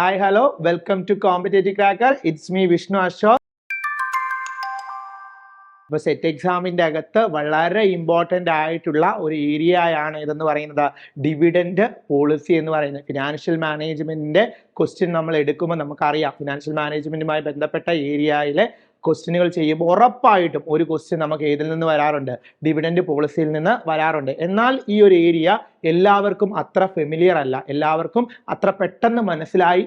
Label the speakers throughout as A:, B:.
A: Hi hello welcome to Competitive Cracker it's me Vishnu Ashok ഇപ്പൊ SET എക്സാമിന്റെ അകത്ത് വളരെ ഇമ്പോർട്ടന്റ് ആയിട്ടുള്ള ഒരു ഏരിയയാണ് ഇതെന്ന് പറയുന്നത്. ഡിവിഡൻഡ് പോളിസി എന്ന് പറയുന്നത്. ഫിനാൻഷ്യൽ മാനേജ്മെന്റിന്റെ ക്വസ്റ്റ്യൻ നമ്മൾ എടുക്കുമ്പോൾ നമുക്കറിയാം. ഫിനാൻഷ്യൽ മാനേജ്മെന്റുമായി ബന്ധപ്പെട്ട ഏരിയയിലെ ക്വസ്റ്റ്യനുകൾ ചെയ്യുമ്പോൾ ഉറപ്പായിട്ടും ഒരു ക്വസ്റ്റ്യൻ നമുക്ക് ഏതിൽ നിന്ന് വരാറുണ്ട്? ഡിവിഡൻഡ് പോളിസിയിൽ നിന്ന് വരാറുണ്ട്. എന്നാൽ ഈ ഒരു ഏരിയ എല്ലാവർക്കും അത്ര ഫെമിലിയർ അല്ല. എല്ലാവർക്കും അത്ര പെട്ടെന്ന് മനസ്സിലായി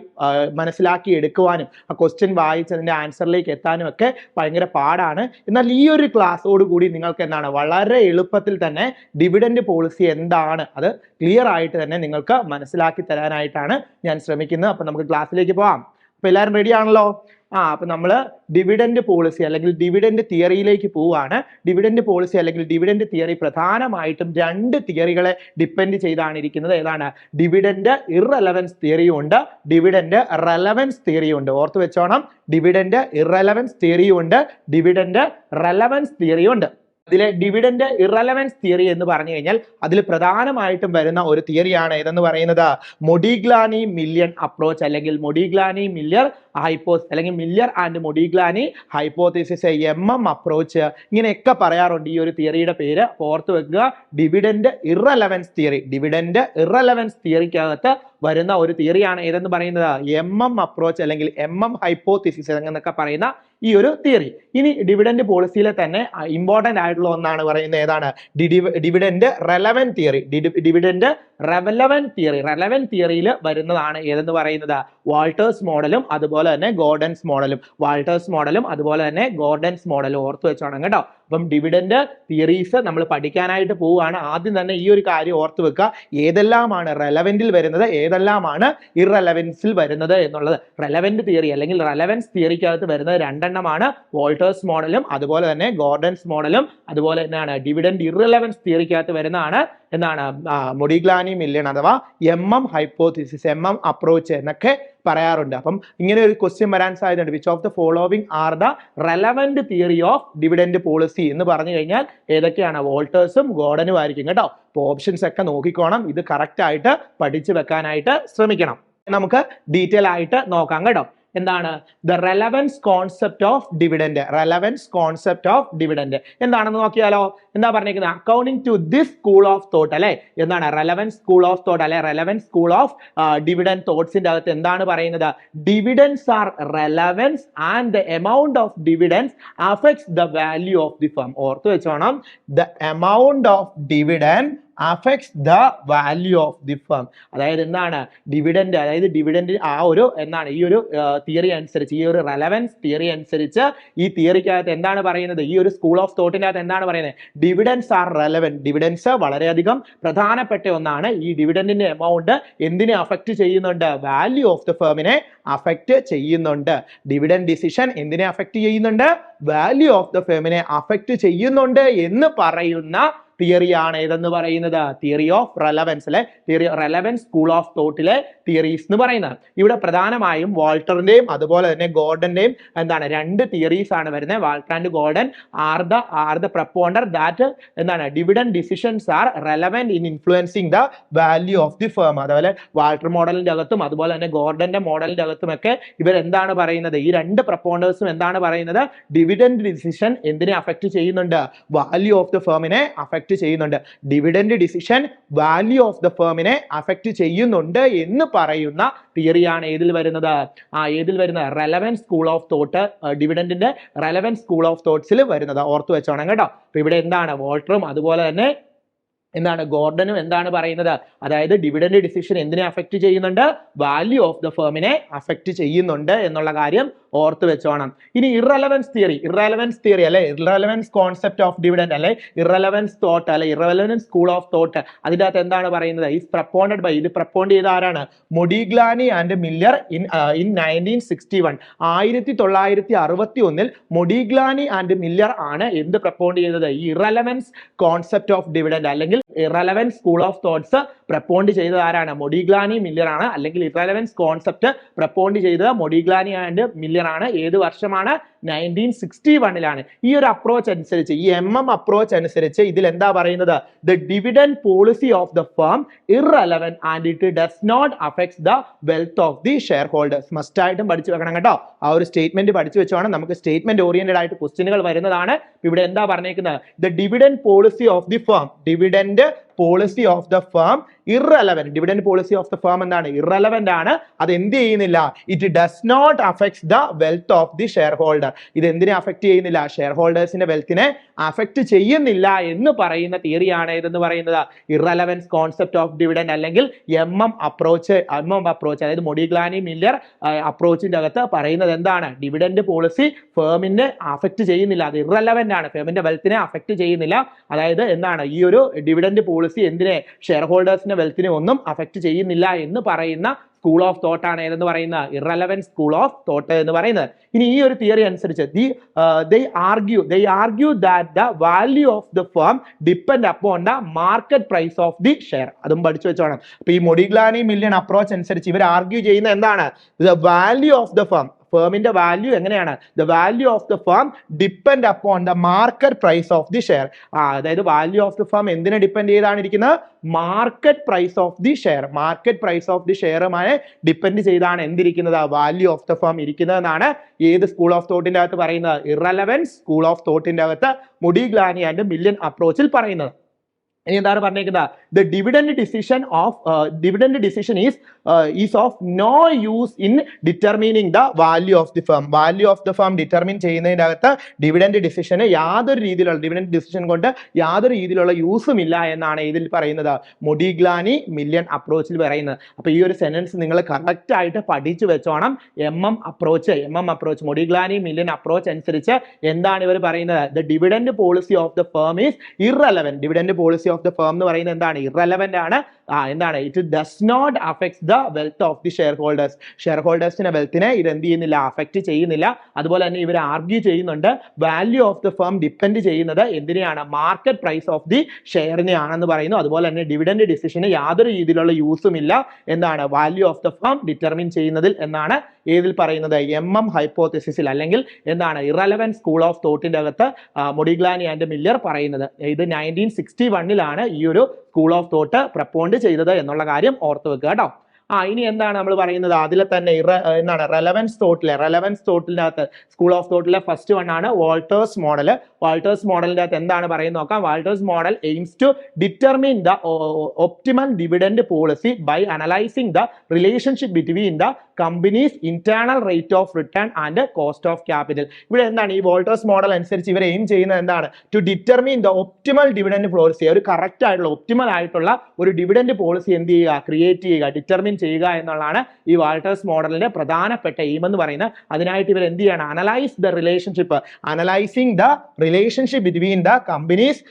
A: മനസ്സിലാക്കി എടുക്കുവാനും ആ ക്വസ്റ്റ്യൻ വായിച്ച് അതിന്റെ ആൻസറിലേക്ക് എത്താനും ഒക്കെ ഭയങ്കര പാടാണ്. എന്നാൽ ഈ ഒരു ക്ലാസ്സോട് കൂടി നിങ്ങൾക്ക് എന്താണ്? വളരെ എളുപ്പത്തിൽ തന്നെ ഡിവിഡൻഡ് പോളിസി എന്താണ്? അത് ക്ലിയർ ആയിട്ട് തന്നെ നിങ്ങൾക്ക് മനസ്സിലാക്കി തരാനായിട്ടാണ് ഞാൻ ശ്രമിക്കുന്നത്. അപ്പം നമുക്ക് ക്ലാസ്സിലേക്ക് പോകാം അപ്പോൾ എല്ലാവരും റെഡി ആണല്ലോ? ആ അപ്പൊ നമ്മൾ ഡിവിഡൻഡ് പോളിസി അല്ലെങ്കിൽ ഡിവിഡൻഡ് തിയറിയിലേക്ക് പോവുകയാണ്. ഡിവിഡൻഡ് പോളിസി അല്ലെങ്കിൽ ഡിവിഡൻഡ് തിയറി പ്രധാനമായിട്ടും രണ്ട് തിയറികളെ ഡിപ്പെൻഡ് ചെയ്താണ് ഇരിക്കുന്നത്. ഏതാണ്? ഡിവിഡൻഡ് ഇറലവൻസ് തിയറിയും ഉണ്ട്. ഡിവിഡൻഡ് റെലവൻസ് തിയറിയും ഉണ്ട്. ഓർത്ത് വെച്ചോണം. ഡിവിഡൻഡ് ഇറലവൻസ് തിയറിയും ഉണ്ട്. ഡിവിഡൻഡ് റെലവൻസ് തിയറിയും ഉണ്ട്. ഇതിലെ ഡിവിഡൻഡ് ഇറലവൻസ് തിയറി എന്ന് പറഞ്ഞു കഴിഞ്ഞാൽ അതിൽ പ്രധാനമായിട്ടും വരുന്ന ഒരു തിയറിയാണ് ഏതെന്ന് പറയുന്നത്? മൊഡിഗ്ലാനി മില്യൺ അപ്രോച്ച് അല്ലെങ്കിൽ മൊഡിഗ്ലാനി മില്യർ ഹൈപ്പോസ് അല്ലെങ്കിൽ Miller and Modigliani hypothesis M M approach ഇങ്ങനെയൊക്കെ പറയാറുണ്ട് ഈ ഒരു തിയറിയുടെ പേര്. ഓർത്ത് വെക്കുക dividend irrelevance theory dividend irrelevance തിയറിക്കകത്ത് വരുന്ന ഒരു തിയറിയാണ് ഏതെന്ന് പറയുന്നത്? എം എം അപ്രോച്ച് അല്ലെങ്കിൽ എം എം ഹൈപ്പോത്തിസിസ് എന്നൊക്കെ പറയുന്ന ഈ ഒരു തിയറി ഇനി ഡിവിഡൻഡ് പോളിസിയിലെ തന്നെ ഇമ്പോർട്ടന്റ് ആയിട്ടുള്ള ഒന്നാണ് പറയുന്നത് ഏതാണ്? Dividend relevance theory dividend relevance theory relevance തിയറിയിൽ വരുന്നതാണ് ഏതെന്ന് പറയുന്നത്? വാൾട്ടേഴ്സ് മോഡലും അതുപോലെ തന്നെ ഗോർഡൻസ് മോഡലും വാൾട്ടേഴ്സ് മോഡലും അതുപോലെ തന്നെ ഗോർഡൻസ് മോഡലും ഓർത്ത് വെച്ചോണം കേട്ടോ. അപ്പം ഡിവിഡൻഡ് തിയറീസ് നമ്മൾ പഠിക്കാനായിട്ട് പോവുകയാണ്. ആദ്യം തന്നെ ഈ ഒരു കാര്യം ഓർത്ത് വെക്കുക. ഏതെല്ലാമാണ് റെലവെന്റിൽ വരുന്നത്? ഏതെല്ലാമാണ് ഇറലവൻസിൽ വരുന്നത് എന്നുള്ളത്. റെലവെന്റ് തിയറി അല്ലെങ്കിൽ റെലവൻസ് തിയറിക്കകത്ത് വരുന്നത് രണ്ടെണ്ണമാണ്. വോൾട്ടേഴ്സ് മോഡലും അതുപോലെ തന്നെ ഗോർഡൻസ് മോഡലും അതുപോലെ തന്നെയാണ് ഡിവിഡൻഡ് ഇറലവൻസ് തിയറിക്കകത്ത് വരുന്നതാണ്. എന്താണ്? മൊഡിഗ്ലാനി മില്യൺ അഥവാ M M hypothesis M M approach എന്നൊക്കെ പറയാറുണ്ട്. അപ്പം ഇങ്ങനെ ഒരു ക്വസ്റ്റ്യൻ വരാൻ സാധ്യതയുണ്ട്. Which of the following are the relevant theory of dividend policy എന്ന് പറഞ്ഞു കഴിഞ്ഞാൽ ഏതൊക്കെയാണ്? വോൾട്ടേഴ്സും ഗോർഡനും ആയിരിക്കും കേട്ടോ. അപ്പോൾ ഓപ്ഷൻസ് ഒക്കെ നോക്കിക്കോണം. ഇത് കറക്റ്റായിട്ട് പഠിച്ചു വെക്കാനായിട്ട് ശ്രമിക്കണം. നമുക്ക് ഡീറ്റെയിൽ ആയിട്ട് നോക്കാം കേട്ടോ. എന്താണ്? The relevance concept of dividend relevance concept of dividend എന്താണെന്ന് നോക്കിയാലോ? എന്താ പറഞ്ഞിരിക്കുന്നത് according to this school of thought അല്ലെ? എന്താണ്? റെലവൻസ് സ്കൂൾ ഓഫ് തോട്ട് അല്ലെ? റെലവൻസ് സ്കൂൾ ഓഫ് ഡിവിഡൻ തോട്ട്സിന്റെ അകത്ത് എന്താണ് പറയുന്നത്? Dividends are relevance and the amount of dividends affects the value of the firm ഓർത്ത് വെച്ചോണം. The amount of dividend affects the value of the firm അതായത് എന്താണ്? Dividend അതായത് dividend ആ ഒരു എന്താണ്? ഈ ഒരു തിയറി അനുസരിച്ച് ഈ ഒരു റെലവൻസ് തിയറി അനുസരിച്ച് ഈ തിയറിക്കകത്ത് എന്താണ് പറയുന്നത്? ഈ ഒരു സ്കൂൾ ഓഫ് തോട്ടിന്റെ അകത്ത് എന്താണ് പറയുന്നത്? ഡിവിഡൻസ് ആർ റെലവന്റ് ഡിവിഡൻസ് വളരെയധികം പ്രധാനപ്പെട്ട ഒന്നാണ്. ഈ ഡിവിഡന്റിന്റെ എമൗണ്ട് എന്തിനെ അഫക്റ്റ് ചെയ്യുന്നുണ്ട്? വാല്യൂ ഓഫ് ദ ഫേമിനെ അഫക്റ്റ് ചെയ്യുന്നുണ്ട്. ഡിവിഡൻ ഡിസിഷൻ എന്തിനെ അഫക്റ്റ് ചെയ്യുന്നുണ്ട്? വാല്യൂ ഓഫ് ദ ഫേമിനെ അഫക്റ്റ് ചെയ്യുന്നുണ്ട് എന്ന് പറയുന്ന തിയറിയാണ് ഏതെന്ന് പറയുന്നത്? തിയറി ഓഫ് റെലവൻസ് അല്ലെ തിയറി റെലവൻസ് സ്കൂൾ ഓഫ് തോട്ടിലെ തിയറീസ് എന്ന് പറയുന്നത്. ഇവിടെ പ്രധാനമായും വാൾട്ടറിന്റെയും അതുപോലെ തന്നെ ഗോർഡന്റെയും എന്താണ് രണ്ട് തിയറീസ് ആണ് വരുന്നത്. Walter and Gordon are the are the propounder that എന്താണ് dividend decisions are relevant in influencing the value of the firm അതുപോലെ വാൾട്ടർ മോഡലിന്റെ അകത്തും അതുപോലെ തന്നെ ഗോർഡന്റെ മോഡലിന്റെ അകത്തും ഒക്കെ ഇവർ എന്താണ് പറയുന്നത്? ഈ രണ്ട് പ്രപ്പോണ്ടേഴ്സും എന്താണ് പറയുന്നത്? ഡിവിഡൻഡ് ഡിസിഷൻ എന്തിനെ അഫക്റ്റ് ചെയ്യുന്നുണ്ട്? വാല്യൂ ഓഫ് ദ ഫേമിനെ അഫക്റ്റ് ചെയ്യുന്നുണ്ട്. Dividend decision value of the ഫേമിനെ affect ചെയ്യുന്നുണ്ട് എന്ന് പറയുന്ന തിയറിയാണ് ഏതിൽ വരുന്നത്? ആ ഏതിൽ വരുന്ന? റെലവൻസ് സ്കൂൾ ഓഫ് തോട്ട് ഡിവിഡൻഡിന്റെ റെലവൻസ് സ്കൂൾ ഓഫ് തോട്ട്സിൽ വരുന്നത്. ഓർത്തു വെച്ചോണം കേട്ടോ. അപ്പൊ ഇവിടെ എന്താണ്? വോൾട്ടറും അതുപോലെ തന്നെ എന്താണ്? ഗോർഡനും എന്താണ് പറയുന്നത്? അതായത് ഡിവിഡൻഡ് ഡിസിഷൻ എന്തിനെ അഫക്റ്റ് ചെയ്യുന്നുണ്ട്? വാല്യൂ ഓഫ് ദ ഫേമിനെ അഫക്റ്റ് ചെയ്യുന്നുണ്ട് എന്നുള്ള കാര്യം ഓർത്ത് വെച്ചോണം ഇനി ഇറലവൻസ് തിയറി ഇറലവൻസ് തിയറി അല്ലെ? ഇറലവൻസ് കോൺസെപ്റ്റ് ഓഫ് ഡിവിഡൻഡ് അല്ലെ? ഇറലവൻസ് തോട്ട് അല്ലെ? ഇറലവൻസ് സ്കൂൾ ഓഫ് തോട്ട് അതിന്റെ അകത്ത് എന്താണ് പറയുന്നത്? ഇസ് പ്രപ്പോണ്ടഡ് ബൈ ഇത് പ്രപ്പോണ്ട് ചെയ്ത ആരാണ്? Modigliani and Miller in in nineteen sixty one ആയിരത്തി തൊള്ളായിരത്തി അറുപത്തി ഒന്നിൽ മൊഡിഗ്ലാനി ആൻഡ് മില്ലർ ആണ് എന്ത് പ്രപ്പോണ്ട് ചെയ്തത്? ഇറലവൻസ് കോൺസെപ്റ്റ് ഓഫ് ഡിവിഡൻഡ് അല്ലെങ്കിൽ irrelevance school of thoughts propound ചെയ്തത് ആരാണ്? മൊഡിഗ്ലാനി മില്ലർ ആണ്. അല്ലെങ്കിൽ ഇറലവൻസ് കോൺസെപ്റ്റ് പ്രപ്പോണ്ട് ചെയ്തത് മൊഡിഗ്ലാനി ആൻഡ് മില്ലർ ആണ്. ഏത് വർഷമാണ്? നയന്റീൻ സിക്സ്റ്റി വണ്ണിലാണ് ഈ ഒരു അപ്രോച്ച് അനുസരിച്ച് ഈ എം എം അപ്രോച്ച് അനുസരിച്ച് ഇതിൽ എന്താ പറയുന്നത്? The dividend policy of the firm irrelevant and it does not affects the wealth of the share holders must ആയിട്ടും പഠിച്ചു വെക്കണം കേട്ടോ. ആ ഒരു സ്റ്റേറ്റ്മെന്റ് പഠിച്ചു വെച്ചോണം. നമുക്ക് സ്റ്റേറ്റ്മെന്റ് ഓറിയന്റഡ് ആയിട്ട് ക്വസ്റ്റ്യനുകൾ വരുന്നതാണ്. ഇവിടെ എന്താ പറഞ്ഞേക്കുന്നത്? The dividend policy of the firm dividend policy of the firm irrelevant dividend policy of the firm എന്താണ്? ഇറലവന്റ് ആണ്. അത് എന്ത് ചെയ്യുന്നില്ല? It does not affects the wealth of the share holder ഇത് എന്തിനെ അഫക്റ്റ് ചെയ്യുന്നില്ല? ഷെയർ ഹോൾഡേഴ്സിന്റെ വെൽത്തിനെ അഫക്ട് ചെയ്യുന്നില്ല എന്ന് പറയുന്ന തിയറിയാണ് ഇതെന്ന് പറയുന്നത്? ഇറലവൻസ് കോൺസെപ്റ്റ് ഓഫ് ഡിവിഡൻഡ് അല്ലെങ്കിൽ M M approach M M approach അതായത് മൊഡിഗ്ലാനി മില്ലർ അപ്രോച്ചിന്റെ അകത്ത് പറയുന്നത് എന്താണ്? ഡിവിഡൻഡ് പോളിസി ഫേമിനെ അഫക്ട് ചെയ്യുന്നില്ല. അത് ഇറലവന്റ് ആണ്. ഫേമിന്റെ വെൽത്തിനെ അഫക്ട് ചെയ്യുന്നില്ല. അതായത് എന്താണ്? ഈ ഒരു ഡിവിഡൻഡ് പോളിസി എന്തിനെ? ഷെയർ ഹോൾഡേഴ്സിന്റെ വെൽത്തിനെ ഒന്നും അഫക്ട് ചെയ്യുന്നില്ല എന്ന് പറയുന്ന സ്കൂൾ ഓഫ് തോട്ട് ആണ് ഏതെന്ന് പറയുന്ന? ഇറലവൻ സ്കൂൾ ഓഫ് തോട്ട് എന്ന് പറയുന്നത്. ഇനി ഈ ഒരു തിയറി അനുസരിച്ച് the they argue they argue that the value of the firm depend upon the market price of the share അതും പഠിച്ചു വെച്ചോണം. അപ്പൊ ഈ മൊഡിഗ്ലാനി മില്യൺ അപ്രോച്ച് അനുസരിച്ച് ഇവർ ആർഗ്യൂ ചെയ്യുന്ന എന്താണ്? The value of the firm ഫേമിന്റെ value എങ്ങനെയാണ്? The value of the firm depend upon the market price of the share ആ അതായത് വാല്യൂ ഓഫ് ദി ഫേം എന്തിനെ ഡിപ്പെൻഡ് ചെയ്താണ് ഇരിക്കുന്നത് market price of the share market price of the ഷെയറുമായി depend ചെയ്താണ് എന്തിരിക്കുന്നത്? Value of the firm ഇരിക്കുന്നതെന്നാണ് ഏത് school of തോട്ടിന്റെ അകത്ത് പറയുന്നത്? ഇറലവൻസ് സ്കൂൾ ഓഫ് തോട്ടിന്റെ അകത്ത് മുടി ഗ്ലാനി ആൻഡ് മില്യൺ അപ്രോച്ചിൽ പറയുന്നത്. ഇനി എന്താണ് പറഞ്ഞേക്കുന്നത്? The dividend decision of dividend decision is is of no use in determining the value of the firm value of the firm determine ചെയ്യുന്നതിന്റെ അകത്ത് ഡിവിഡൻഡ് ഡിസിഷന് യാതൊരു രീതിയിലുള്ള ഡിവിഡൻഡ് ഡിസിഷൻ കൊണ്ട് യാതൊരു രീതിയിലുള്ള യൂസും ഇല്ല എന്നാണ് ഇതിൽ പറയുന്നത്. മൊഡിഗ്ലാനി മില്യൺ അപ്രോച്ചിൽ പറയുന്നത്. അപ്പോൾ ഈ ഒരു സെന്റൻസ് നിങ്ങൾ കറക്റ്റ് ആയിട്ട് പഠിച്ചു വെച്ചോണം. M M approach M M approach Modigliani million approach അനുസരിച്ച് എന്താണ് ഇവർ പറയുന്നത്? The dividend policy of the firm is irrelevant dividend policy of the firm എന്ന് പറയുന്നത് എന്താണ്? ഇറലവന്റ് ആണ്. ആ എന്താണ്? It does not affects the wealth of the share holders share ഹോൾഡേഴ്സിന്റെ വെൽത്തിനെ ഇത് എന്ത് ചെയ്യുന്നില്ല? അഫക്റ്റ് ചെയ്യുന്നില്ല. അതുപോലെ തന്നെ ഇവർ ആർഗ്യൂ ചെയ്യുന്നുണ്ട്. Value of the firm depend ചെയ്യുന്നത് എന്തിനെയാണ്? മാർക്കറ്റ് പ്രൈസ് ഓഫ് ദി ഷെയറിനെ ആണെന്ന് പറയുന്നു. അതുപോലെ തന്നെ ഡിവിഡൻഡ് ഡിസിഷന് യാതൊരു രീതിയിലുള്ള യൂസും ഇല്ല. എന്താണ്? Value of the firm determine ചെയ്യുന്നതിൽ എന്നാണ് ഏതിൽ പറയുന്നത്? എം എം ഹൈപ്പോത്തിസിൽ അല്ലെങ്കിൽ എന്താണ്? ഇറലവൻ സ്കൂൾ ഓഫ് തോട്ടിന്റെ അകത്ത് മൊഡിഗ്ലാനി ആൻഡ് മില്ലർ പറയുന്നത്. ഇത് നയന്റീൻ സിക്സ്റ്റി വണ്ണിലാണ് ഈ ഒരു സ്കൂൾ ഓഫ് തോട്ട് പ്രപ്പോണ്ട് ചെയ്തത് എന്നുള്ള കാര്യം ഓർത്ത് വെക്കുക കേട്ടോ. ആ ഇനി എന്താണ് നമ്മൾ പറയുന്നത്? അതിലെ തന്നെ ഇറ എന്താണ്? റെലവൻസ് തോട്ടിലെ റെലവൻസ് തോട്ടിന്റെ അകത്ത് സ്കൂൾ ഓഫ് തോട്ടിലെ ഫസ്റ്റ് വൺ ആണ് വാൾട്ടേഴ്സ് മോഡൽ വാൾട്ടേഴ്സ് മോഡലിന്റെ അകത്ത് എന്താണ് പറയുന്നത് നോക്കാം? Walter's model aims to determine the optimal dividend policy by analysing the relationship between the company's internal rate of return and cost of capital ഇവിടെ എന്താണ്? ഈ വോൾട്ടേഴ്സ് മോഡൽ അനുസരിച്ച് ഇവർ എയിം ചെയ്യുന്നത് എന്താണ്? To determine the optimal dividend policy ഒരു correct ആയിട്ടുള്ള optimal ആയിട്ടുള്ള ഒരു ഡിവിഡൻഡ് പോളിസി എന്ത് ചെയ്യുക? ക്രിയേറ്റ് ചെയ്യുക. ഡിറ്റർമിൻ ചെയ്യുക എന്നുള്ളതാണ് ഈ വാൾട്ടേഴ്സ് മോഡലിന്റെ പ്രധാനപ്പെട്ട എയിം എന്ന് പറയുന്നത്. അതിനായിട്ട് ഇവർ എന്ത് ചെയ്യണം? Analyse the relationship analysing the relationship between the company's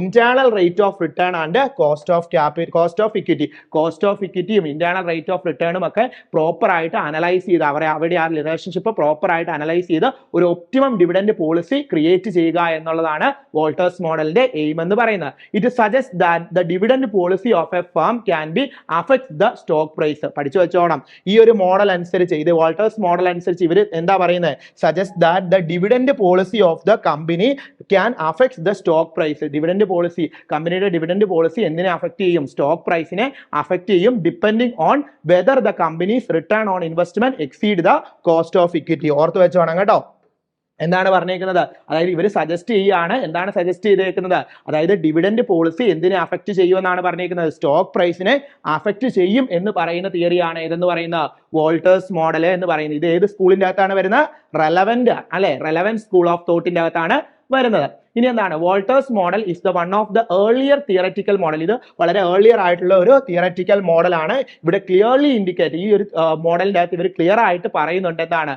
A: internal rate of return and cost of capital cost of equity cost of ഇക്വിറ്റിയും internal rate of റിട്ടേണും ഒക്കെ പ്രോപ്പർ ആയിട്ട് അനലൈസ് ചെയ്ത് അവരെ അവിടെ ആ റിലേഷൻഷിപ്പ് പ്രോപ്പർ ആയിട്ട് അനലൈസ് ചെയ്ത് ഒരു ഒപ്റ്റിമം ഡിവിഡൻഡ് പോളിസി ക്രിയേറ്റ് ചെയ്യുക എന്നുള്ളതാണ് വോൾട്ടേഴ്സ് മോഡലിന്റെ എയിം എന്ന് പറയുന്നത്. It suggest that the dividend policy of a firm can be affect the stock price പഠിച്ചു വെച്ചോണം. ഈ ഒരു മോഡൽ അനുസരിച്ച് ഇത് വോൾട്ടേഴ്സ് മോഡൽ അനുസരിച്ച് ഇവർ എന്താ പറയുന്നത് suggest that the dividend policy of the company can affect the stock price dividend policy കമ്പനിയുടെ ഡിവിഡൻഡ് പോളിസി എന്തിനെ അഫക്ട് ചെയ്യും? സ്റ്റോക്ക് പ്രൈസിനെ അഫക്ട് ചെയ്യും depending on whether the company's return on investment exceed the cost of equity ഓർത്ത് വെച്ചോണം കേട്ടോ. എന്താണ് പറഞ്ഞേക്കുന്നത്? അതായത് ഇവർ സജസ്റ്റ് ചെയ്യുകയാണ് എന്താണ് സജസ്റ്റ് ചെയ്തേക്കുന്നത്? അതായത് ഡിവിഡൻഡ് പോളിസി എന്തിനെ അഫക്റ്റ് ചെയ്യുമെന്നാണ് പറഞ്ഞേക്കുന്നത്. സ്റ്റോക്ക് പ്രൈസിനെ അഫക്റ്റ് ചെയ്യും എന്ന് പറയുന്ന തിയറിയാണ് ഏതെന്ന് പറയുന്ന? വോൾട്ടേഴ്സ് മോഡൽ എന്ന് പറയുന്നത്. ഇത് ഏത് സ്കൂളിന്റെ അകത്താണ് വരുന്നത്? റെലവന്റ് അല്ലെ? റെലവന്റ് സ്കൂൾ ഓഫ് തോട്ടിന്റെ അകത്താണ് വരുന്നത്. ഇനി എന്താണ്? Walter's model is the one of the earlier theoretical model ഇത് വളരെ ഏർലിയർ ആയിട്ടുള്ള ഒരു തിയററ്റിക്കൽ മോഡലാണ് ഇവിടെ ക്ലിയർലി ഇൻഡിക്കേറ്റ് ഈ ഒരു മോഡലിന്റെ അകത്ത് ഇവർ ക്ലിയർ ആയിട്ട് പറയുന്നുണ്ട് എന്താണ്?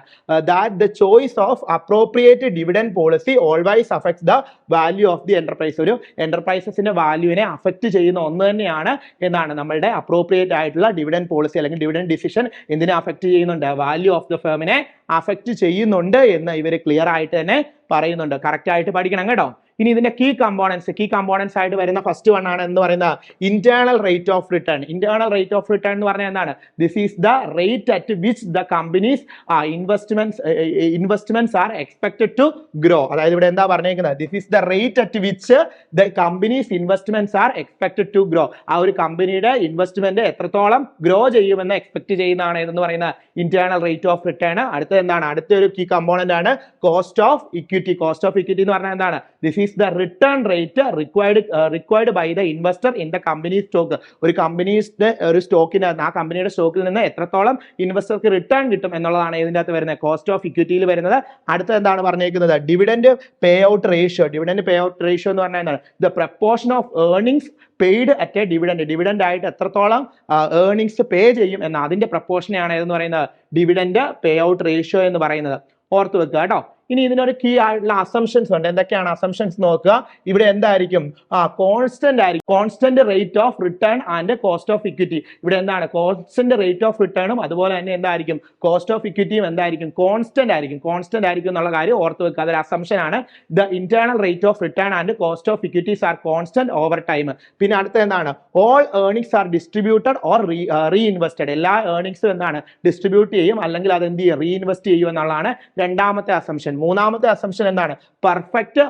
A: That the choice of appropriate dividend policy always affects the value of the enterprise ഒരു എന്റർപ്രൈസസിന്റെ വാല്യൂവിനെ അഫക്റ്റ് ചെയ്യുന്ന ഒന്ന് തന്നെയാണ് എന്നാണ് നമ്മളുടെ അപ്രോപ്രിയേറ്റ് ആയിട്ടുള്ള ഡിവിഡൻ പോളിസി അല്ലെങ്കിൽ ഡിവിഡൻ ഡിസിഷൻ എന്തിനെ അഫക്റ്റ് ചെയ്യുന്നുണ്ട്? വാല്യൂ ഓഫ് ദ ഫേമിനെ അഫക്റ്റ് ചെയ്യുന്നുണ്ട് എന്ന് ഇവർ ക്ലിയർ ആയിട്ട് തന്നെ പറയുന്നുണ്ട്. കറക്റ്റ് ആയിട്ട് പഠിക്കണം കേട്ടോ. ഇനി ഇതിന്റെ കീ കമ്പോണൻസ് കീ കമ്പോണൻസ് ആയിട്ട് വരുന്ന ഫസ്റ്റ് വൺ ആണ് എന്ന് പറയുന്ന internal rate of return internal rate of return എന്ന് പറഞ്ഞാൽ എന്താണ്? This is the rate at which the company's investments investments are expected to grow അതായത് ഇവിടെ എന്താ പറഞ്ഞേക്കുന്നത്? This is the rate at which the company's investments are expected to grow ആ ഒരു കമ്പനിയുടെ ഇൻവെസ്റ്റ്മെന്റ് എത്രത്തോളം ഗ്രോ ചെയ്യുമെന്ന് എക്സ്പെക്ട് ചെയ്യുന്നതാണ് എന്ന് പറയുന്ന ഇന്റേണൽ റേറ്റ് ഓഫ് റിട്ടേൺ അടുത്തത് എന്താണ്? അടുത്ത ഒരു കീ കമ്പോണന്റ് ആണ് cost of equity cost of equity എന്ന് പറഞ്ഞാൽ എന്താണ്? This is the return rate required required by the investor in the company stock ഒരു കമ്പനീസിന്റെ ഒരു സ്റ്റോക്കിന് ആ കമ്പനിയുടെ സ്റ്റോക്കിൽ നിന്ന് എത്രത്തോളം ഇൻവെസ്റ്റർക്ക് റിട്ടേൺ കിട്ടും എന്നുള്ളതാണ് ഇതിന്റെ അകത്ത് വരുന്നത്. കോസ്റ്റ് ഓഫ് ഇക്വിറ്റിയിൽ വരുന്നത്. അടുത്ത എന്താണ് പറഞ്ഞേക്കുന്നത്? Dividend pay out ratio dividend pay out ratio എന്ന് പറഞ്ഞാൽ the proportion of earnings paid at a dividend dividend ആയിട്ട് എത്രത്തോളം ഏർണിംഗ്സ് പേ ചെയ്യും എന്ന അതിന്റെ പ്രപ്പോർഷനെയാണ് ഏതെന്ന് പറയുന്നത്? ഡിവിഡൻഡ് പേ ഔട്ട് റേഷ്യോ എന്ന് പറയുന്നത്. ഓർത്ത് വെക്കുക കേട്ടോ. ഇനി ഇതിനൊരു കീ ആയിട്ടുള്ള അസംഷൻസ് ഉണ്ട്. എന്തൊക്കെയാണ് അസംഷൻസ് നോക്കുക? ഇവിടെ എന്തായിരിക്കും? ആ കോൺസ്റ്റന്റ് ആയിരിക്കും. Constant rate of return and cost of equity ഇവിടെ എന്താണ്? കോൺസ്റ്റന്റ് റേറ്റ് ഓഫ് റിട്ടേണും അതുപോലെ തന്നെ എന്തായിരിക്കും? കോസ്റ്റ് ഓഫ് ഇക്വിറ്റിയും എന്തായിരിക്കും? കോൺസ്റ്റന്റ് ആയിരിക്കും. കോൺസ്റ്റന്റ് ആയിരിക്കും എന്നുള്ള കാര്യം ഓർത്ത് വെക്കുക. അതൊരു അസംഷൻ ആണ്. The internal rate of return and cost of equities are constant over time പിന്നെ അടുത്ത എന്താണ്? All earnings are distributed or reinvested എല്ലാ ഏർണിംഗ്സും എന്താണ്? ഡിസ്ട്രിബ്യൂട്ട് ചെയ്യും. അല്ലെങ്കിൽ അത് എന്ത് ചെയ്യും? റീഇൻവെസ്റ്റ് ചെയ്യും എന്നുള്ളതാണ് രണ്ടാമത്തെ അസംഷൻ മൂന്നാമത്തെ അസംഷൻ എന്താണ്? പെർഫെക്റ്റ്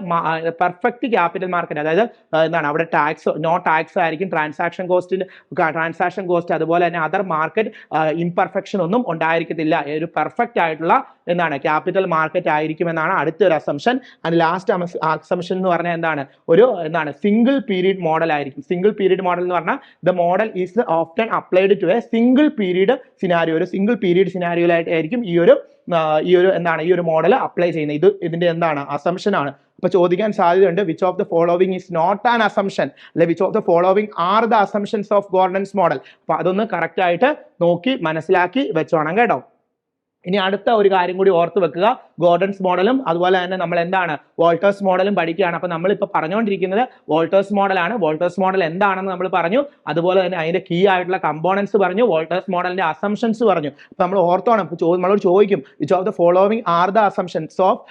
A: പെർഫെക്റ്റ് ക്യാപിറ്റൽ മാർക്കറ്റ് അതായത് എന്താണ്? അവിടെ ടാക്സ് നോ ടാക്സ് ആയിരിക്കും ട്രാൻസാക്ഷൻ കോസ്റ്റിന് ട്രാൻസാക്ഷൻ കോസ്റ്റ് അതുപോലെ തന്നെ അതർ മാർക്കറ്റ് ഇംപെർഫെക്ഷൻ ഒന്നും ഉണ്ടായിരിക്കത്തില്ല. ഒരു പെർഫെക്റ്റ് ആയിട്ടുള്ള എന്താണ്? ക്യാപിറ്റൽ മാർക്കറ്റ് ആയിരിക്കും എന്നാണ് അടുത്തൊരു അസംഷൻ ആൻഡ് ലാസ്റ്റ് അസംഷൻ എന്ന് പറഞ്ഞാൽ എന്താണ്? ഒരു എന്താണ്? സിംഗിൾ പീരീഡ് മോഡൽ ആയിരിക്കും. സിംഗിൾ പീരീഡ് മോഡൽ എന്ന് പറഞ്ഞാൽ the model is often applied to a single period scenario ഒരു സിംഗിൾ പീരീഡ് സിനാരിയോയിലായിട്ട് ആയിരിക്കും ഈ ഒരു ഈ ഒരു എന്താണ് ഈ ഒരു മോഡൽ അപ്ലൈ ചെയ്യുന്നത്. ഇത് ഇതിന്റെ എന്താണ് അസംഷൻ ആണ്. അപ്പൊ ചോദിക്കാൻ സാധ്യതയുണ്ട് which of the following is not an assumption അല്ലെ which of the following are the assumptions of Gordon's model അപ്പൊ അതൊന്ന് കറക്റ്റ് ആയിട്ട് നോക്കി മനസ്സിലാക്കി വെച്ചോണം കേട്ടോ. ഇനി അടുത്ത ഒരു കാര്യം കൂടി ഓർത്ത് വെക്കുക. ഗോർഡൻസ് മോഡലും അതുപോലെ തന്നെ നമ്മൾ എന്താണ്? വോൾട്ടേഴ്സ് മോഡലും പഠിക്കുകയാണ്. അപ്പൊ നമ്മൾ ഇപ്പൊ പറഞ്ഞുകൊണ്ടിരിക്കുന്നത് വോൾട്ടേഴ്സ് മോഡലാണ്. വോൾട്ടേഴ്സ് മോഡൽ എന്താണെന്ന് നമ്മൾ പറഞ്ഞു. അതുപോലെ തന്നെ അതിന്റെ കീ ആയിട്ടുള്ള കമ്പോണൻസ് പറഞ്ഞു. വോൾട്ടേഴ്സ് മോഡലിന്റെ അസംഷൻസ് പറഞ്ഞു. അപ്പൊ നമ്മൾ ഓർത്തോണം. നമ്മളോട് ചോദിക്കും which of the following are the assumptions of